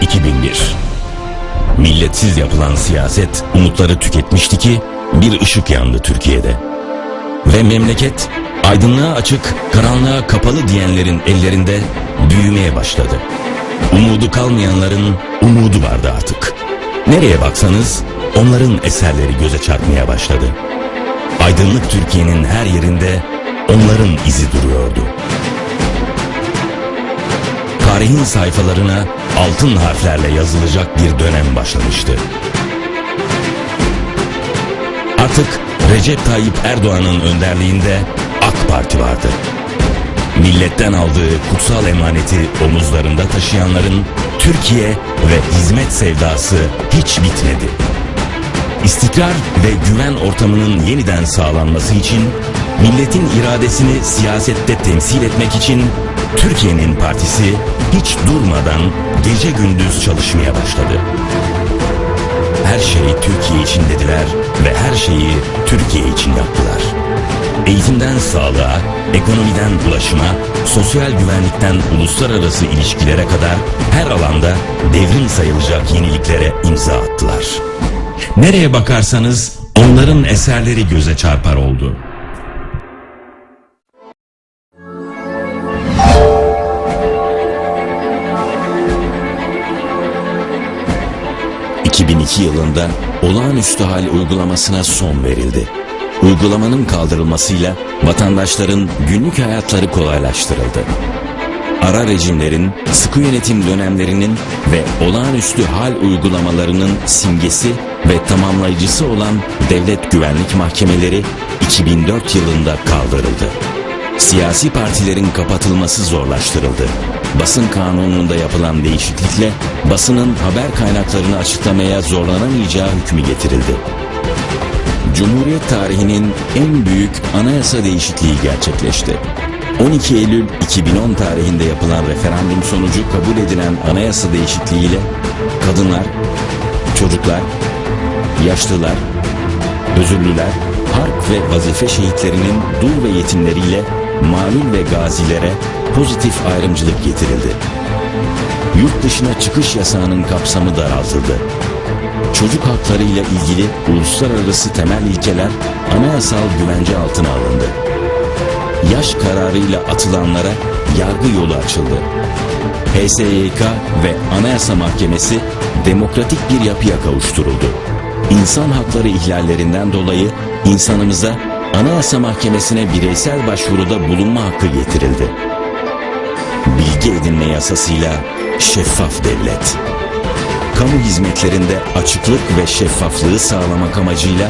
2001 Milletsiz yapılan siyaset umutları tüketmişti ki bir ışık yandı Türkiye'de. Ve memleket aydınlığa açık, karanlığa kapalı diyenlerin ellerinde büyümeye başladı. Umudu kalmayanların umudu vardı artık. Nereye baksanız onların eserleri göze çarpmaya başladı. Aydınlık Türkiye'nin her yerinde onların izi duruyordu. Tarihin sayfalarına altın harflerle yazılacak bir dönem başlamıştı. Artık Recep Tayyip Erdoğan'ın önderliğinde AK Parti vardı. Milletten aldığı kutsal emaneti omuzlarında taşıyanların Türkiye ve hizmet sevdası hiç bitmedi. İstikrar ve güven ortamının yeniden sağlanması için, milletin iradesini siyasette temsil etmek için Türkiye'nin partisi hiç durmadan gece gündüz çalışmaya başladı. Her şeyi Türkiye için dediler ve her şeyi Türkiye için yaptılar. Eğitimden sağlığa, ekonomiden ulaşıma, sosyal güvenlikten uluslararası ilişkilere kadar her alanda devrim sayılacak yeniliklere imza attılar. Nereye bakarsanız onların eserleri göze çarpar oldu. ...2002 yılında olağanüstü hal uygulamasına son verildi. Uygulamanın kaldırılmasıyla vatandaşların günlük hayatları kolaylaştırıldı. Ara rejimlerin, sıkı yönetim dönemlerinin ve olağanüstü hal uygulamalarının simgesi ve tamamlayıcısı olan devlet güvenlik mahkemeleri 2004 yılında kaldırıldı. Siyasi partilerin kapatılması zorlaştırıldı. Basın kanununda yapılan değişiklikle basının haber kaynaklarını açıklamaya zorlanamayacağı hükmü getirildi. Cumhuriyet tarihinin en büyük anayasa değişikliği gerçekleşti. 12 Eylül 2010 tarihinde yapılan referandum sonucu kabul edilen anayasa değişikliğiyle kadınlar, çocuklar, yaşlılar, özürlüler, harp ve vazife şehitlerinin dul ve yetimleriyle malum ve gazilere pozitif ayrımcılık getirildi. Yurt dışına çıkış yasağının kapsamı daraltıldı. Çocuk hakları ile ilgili uluslararası temel ilkeler anayasal güvence altına alındı. Yaş kararıyla atılanlara yargı yolu açıldı. HSYK ve Anayasa Mahkemesi demokratik bir yapıya kavuşturuldu. İnsan hakları ihlallerinden dolayı insanımıza Anayasa Mahkemesi'ne bireysel başvuruda bulunma hakkı getirildi. Bilgi edinme yasasıyla şeffaf devlet. Kamu hizmetlerinde açıklık ve şeffaflığı sağlamak amacıyla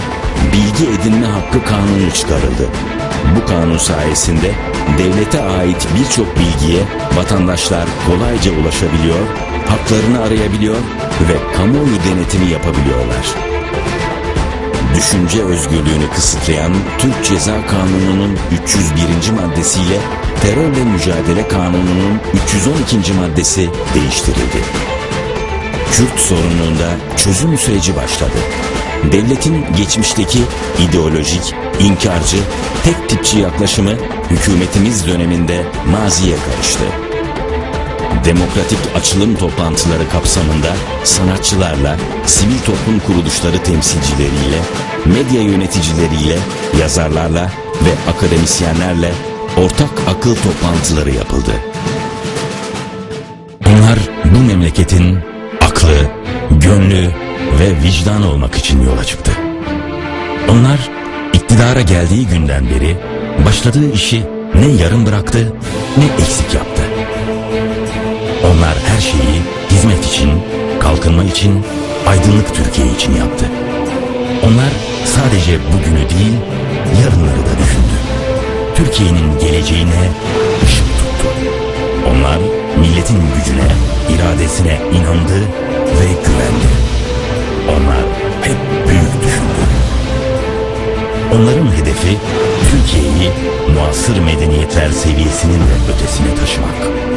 bilgi edinme hakkı kanunu çıkarıldı. Bu kanun sayesinde devlete ait birçok bilgiye vatandaşlar kolayca ulaşabiliyor, haklarını arayabiliyor ve kamuoyu denetimi yapabiliyorlar. Düşünce özgürlüğünü kısıtlayan Türk Ceza Kanunu'nun 301. maddesiyle Terörle Mücadele Kanunu'nun 312. maddesi değiştirildi. Kürt sorununda çözüm süreci başladı. Devletin geçmişteki ideolojik, inkarcı, tek tipçi yaklaşımı hükümetimiz döneminde maziye karıştı. Demokratik açılım toplantıları kapsamında sanatçılarla, sivil toplum kuruluşları temsilcileriyle, medya yöneticileriyle, yazarlarla ve akademisyenlerle ortak akıl toplantıları yapıldı. Onlar bu memleketin aklı, gönlü ve vicdanı olmak için yola çıktı. Onlar iktidara geldiği günden beri başladığı işi ne yarım bıraktı ne eksik yaptı. Onlar her şeyi hizmet için, kalkınma için, aydınlık Türkiye için yaptı. Onlar sadece bugünü değil, yarınları da düşündü. Türkiye'nin geleceğine ışık tuttu. Onlar milletin gücüne, iradesine inandı ve güvendi. Onlar hep büyük düşündü. Onların hedefi Türkiye'yi muasır medeniyetler seviyesinin de ötesine taşımak.